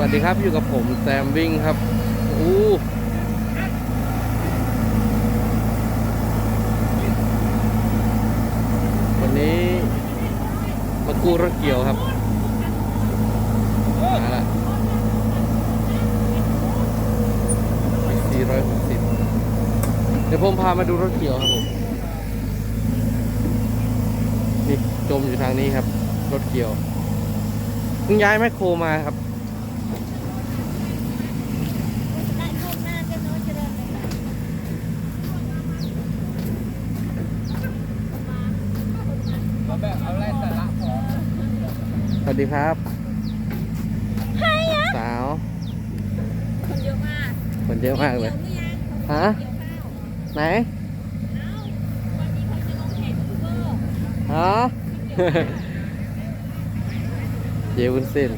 วัสดีครับอยู่กับผมแซมวิ่งครับอู้วันนี้มากู้รถเกี่ยวครับมาละ460 เดี๋ยวผมพามาดูรถเกี่ยวครับผม นี่จมอยู่ทางนี้ครับ รถเกี่ยวเพิ่งย้ายแมคโครมาครับ ได้ช่วงหน้าเจ้าน้อยเจริญเลยค่ะ สวัสดีครับใครอะสาว คนเยอะมากคนเยอะมากเลยเกี่ยวหรือยังฮะเกี่ยวข้าวไหนเอ้าวันนี้เขาจะลงแข่งยูทูบเบอร์ฮะเจวุ้นเส้น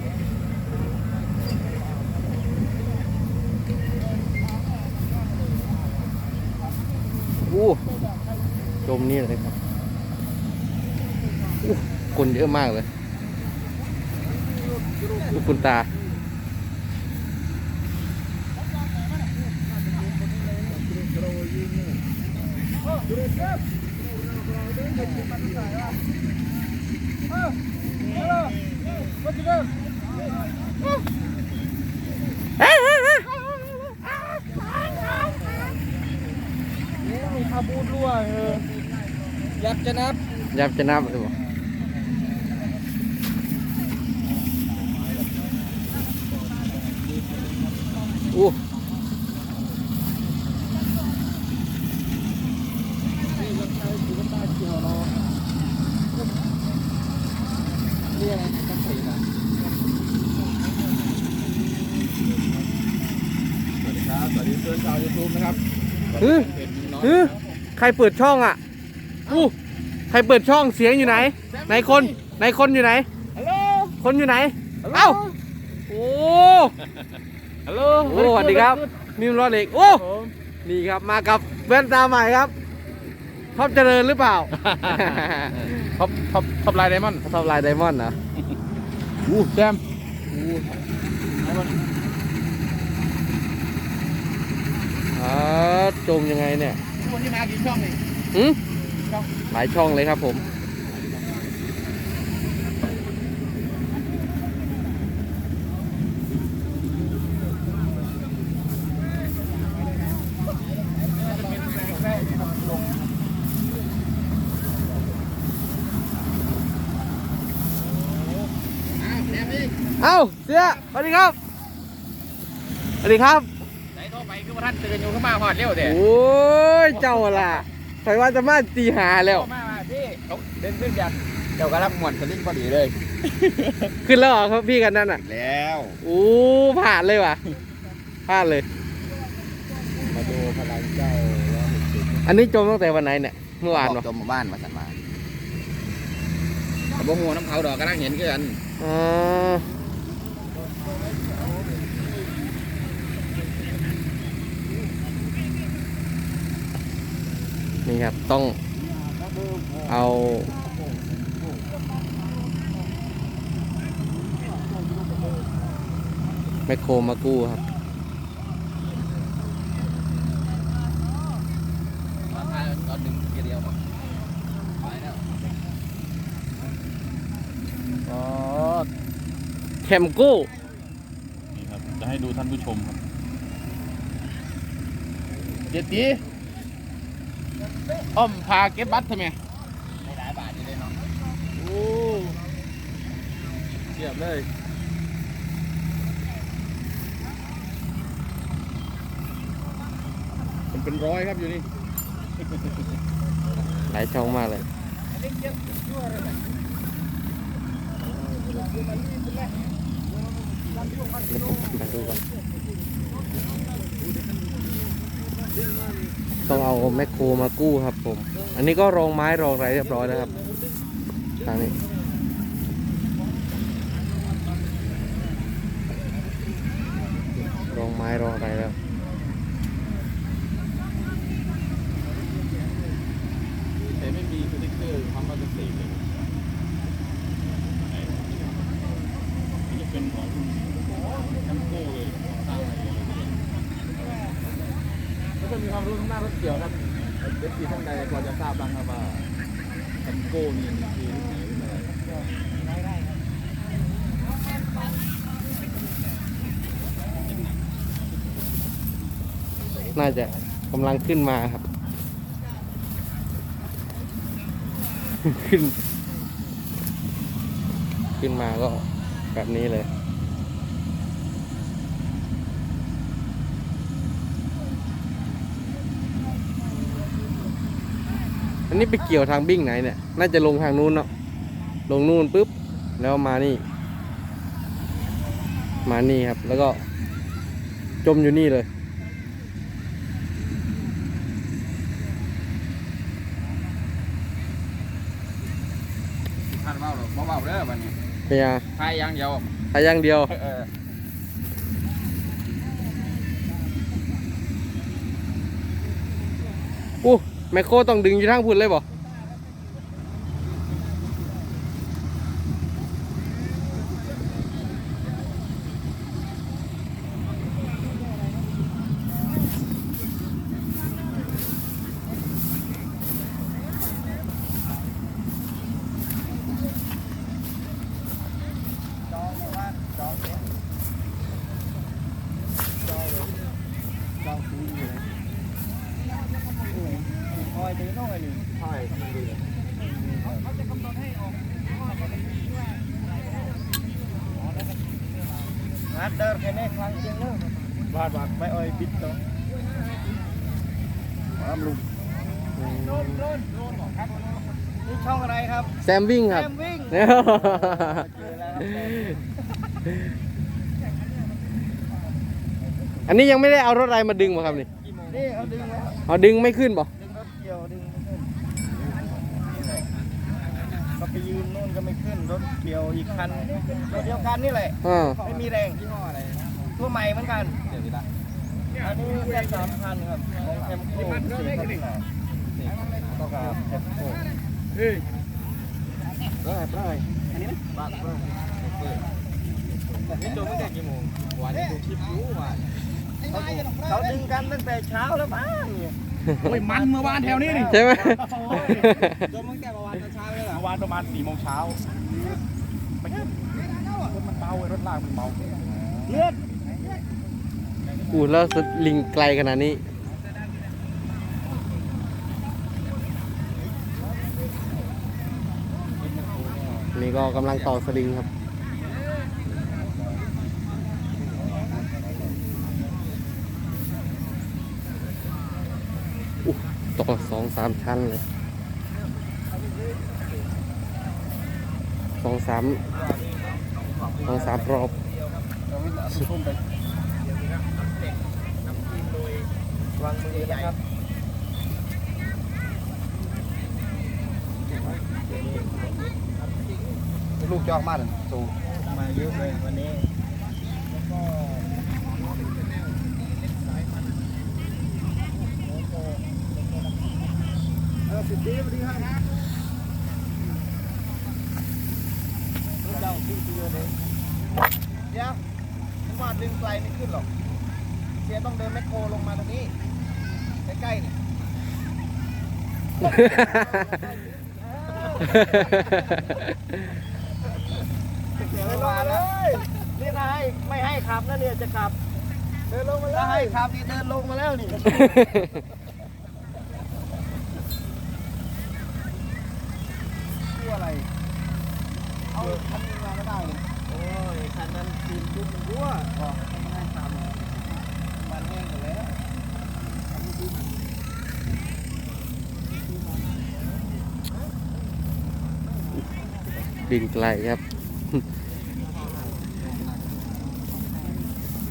อู้จมนี่เลยครับอู้ คนเยอะมากเลยดูคุณตามีคาบูดรั่วเออยับจะนับยับจะนับหรือเปล่า อู้นี่รถไฟสีน้ำตาลเขียวเนาะนี่อะไรต้องใส่นะสวัสดีครับสวัสดีเพื่อนชาวยูทูบนะครับฮึเป็นน้องฮึใครเปิดช่องอะอู้ใครเปิดช่องเสียงอยู่ไหน ไหนคนไหนคนอยู่ไหนฮัลโหลคนอยู่ไหน เอ้า โอ้ ฮัลโหลโอ้สวัสดีครับนิวรอดเล็กโอ้ผมนี่ครับมากับแว่นตาใหม่ครับท็อปเจริญหรือเปล่าท็อปท็อปท็อปไลน์ไดมอนด์ท็อปลายไดมอนด์เหรออู้แซมอ่าจมยังไงเนี่ยวันนี้มากี่ช่องนี่หืมช่องหลายช่องเลยครับผม เอ้าเสียสวัสดีครับสวัสดีครับไหนโทรไปคือว่าท่านตื่นอยู่เข้ามาหอดเร็วเด้โอ้ยเจ้าล่ะใครว่าจะมาตีหาแล้วมามาพี่เขาเดินขึ้นยันเจ้ากำลังหมวนสลิงพอดีเลยขึ้นแล้วเหรอครับพี่กันนั่นอะแล้วโอ้ผ่านเลยว่ะผ่านเลย มาดูพลังเจ้าแล้วหกสิบอันนี้จมตั้งแต่วันไหนเนี่ยเมื่อวานบเนาะอกจมหมู่บ้านมาสันมาแต่บ่หัวน้ำเขาดอกกำลังเห็นกันอ๋อ นี่ครับ ต้องเอาแมคโครมากู้ครับตอนหนึ่งเดียวไปแล้วอ๋อแคมโก้นี่ครับ จะให้ดูท่านผู้ชมครับเจ็ดตี อ้อมพาเก็บบัตรทำไมหลายบาทอยู่เลยเนาะโอ้เทียบเลยมันเป็นร้อยครับอยู่นี่หลายช่องมากเลยเดี๋ยวผมมาดูก่อน ต้องเอาแมคโครมากู้ครับผม อันนี้ก็รองไม้รองอะไรเรียบร้อยแล้วครับทางนี้รองไม้รองอะไรแล้ว แต่ไม่มีสติ๊กเกอร์ทำมาเป็นสีเลยไหนนี่จะเป็นของ มีความรู้ทางด้านรถ เกี่ยวครับเด็กที่ท่านใดพอจะทราบบ้างครับว่าแคมโก้นี่มันคือรุ่ไหนรุ่นอะไรน่าจะกำลังขึ้นมาครับ ขึ้น ขึ้นมาก็แบบนี้เลย อันนี้ไปเกี่ยวทางบิ้งไหนเนี่ย น่าจะลงทางนู้นเนาะ ลงนู่นปุ๊บ แล้วมานี่ มานี่ครับ แล้วก็ จมอยู่นี่เลย ท่านเมาหรอเบาๆเด้อวันนี้เป็นยังทายอย่างเดียวทาอย่างเดียวเออ แมคโครต้องดึงอยู่ทางพุ่นเลยบ่ คอยตีน้องไอ้นี่ ใช่ทำดี เขาจะกำหนดให้ออกงัดเดินแค่นี้ครั้งเดียวเลย บาดบาดไม่อ้อยบิดตัวน้ำลุกโดนโดนโดนครับนี่ช่องอะไรครับแซมวิ่งครับ แซมวิ่งเนี่ยเจอแล้วครับแซมวิ่งอันนี้ยังไม่ได้เอารถอะไรมาดึงมาครับนี่นี่เขาดึงแล้วเอาดึงไม่ขึ้นบ่ดึงรถเกี่ยวดึงไม่ขึ้นนี่แหละก็ไปยืนนู่นก็ไม่ขึ้นรถเกี่ยวอีกคันรถเดียวกันนี่แหละอ่าไม่มีแรงยี่ห้ออะไร ตัวใหม่เหมือนกัน เดี๋ยวดีละอันนี้แค่สามพันครับของแคมโก้สีพัฒนาต้องการแคมโก้ได้ได้อันนี้นะบ้านเปิดนี่จบตั้งแต่กี่โมงวันนี้ดูคลิปรู้ว่าเขาเขาดึงกันตั้งแต่เช้าแล้วมั้งเนี่ยโอ้ยมันเมื่อวานแถวนี้นี่ใช่ไหมจมตั้งแต่เมื่อวานตอนเช้าเลยเหรอเมื่อวานประมาณสี่โมงเช้าไม่ขึ้นรถมันเบาไอ้รถลากมันเบาเลือด อู้แล้วสลิงไกลขนาดนี้ นี่ก็กำลังต่อสลิงครับต่อสองสามชั้นเลยสองสามสองสามรอบ เราวิ่งเอาทุ่มไปวางมือนะครับลูกจอกมากเลยสูมาเยอะเลยวันนี้แล้วก็เออสิบดีสวัสดีครับเจ้าขึ้นไปเยอะเลยเดี๋ยวผมว่าดึงไกลไม่ขึ้นหรอกเสียต้องเดินแมคโครลงมาตรงนี้ใกล้ๆนี่เดินลงมาเลยนี่ถ้าให้ไม่ให้ขับนะเนี่ยจะขับ เดินลงมาเลยถ้าให้ขับนี่เดินลงมาแล้วนี่ชื่ออะไร เอาคันนี้มาก็ได้เลยโอ้ยคันนั้นทีมยุบมันรั่วบอกไม่ให้ทำมันแห้งอยู่แล้ว บินไกลครับ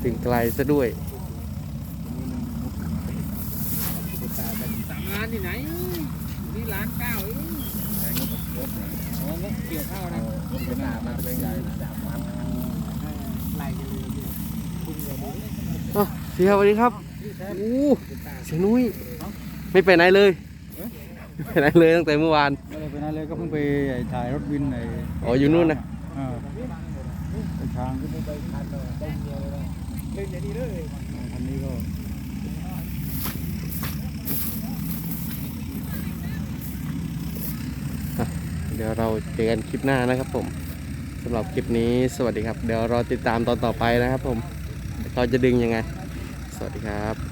ดินไกลซะด้วยสามล้านที่ไหน นี่ล้านเก้าเองโอ้งบเกี่ยวข้าวนะงบเป็นหนามาเป็นใหญ่นะไล่กันเลยเนี่ยคุณเดี๋ย เสียสวัสดีครับอู้เสียนุ้ยไม่ไปไหนเลยไม่ไปไหนเลยตั้งแต่เมื่อวานไม่ไปไหนเลยก็เพิ่งไปถ่ายรถบินในอ๋ออยู่นู่นนะอ่าไปทางเล่นอย่างนี้เลยอันนี้ก็เดี๋ยวเราเจอกันคลิปหน้านะครับผมสำหรับคลิปนี้สวัสดีครับ เดี๋ยวรอติดตามตอนต่อไปนะครับผม เราจะดึงยังไง สวัสดีครับ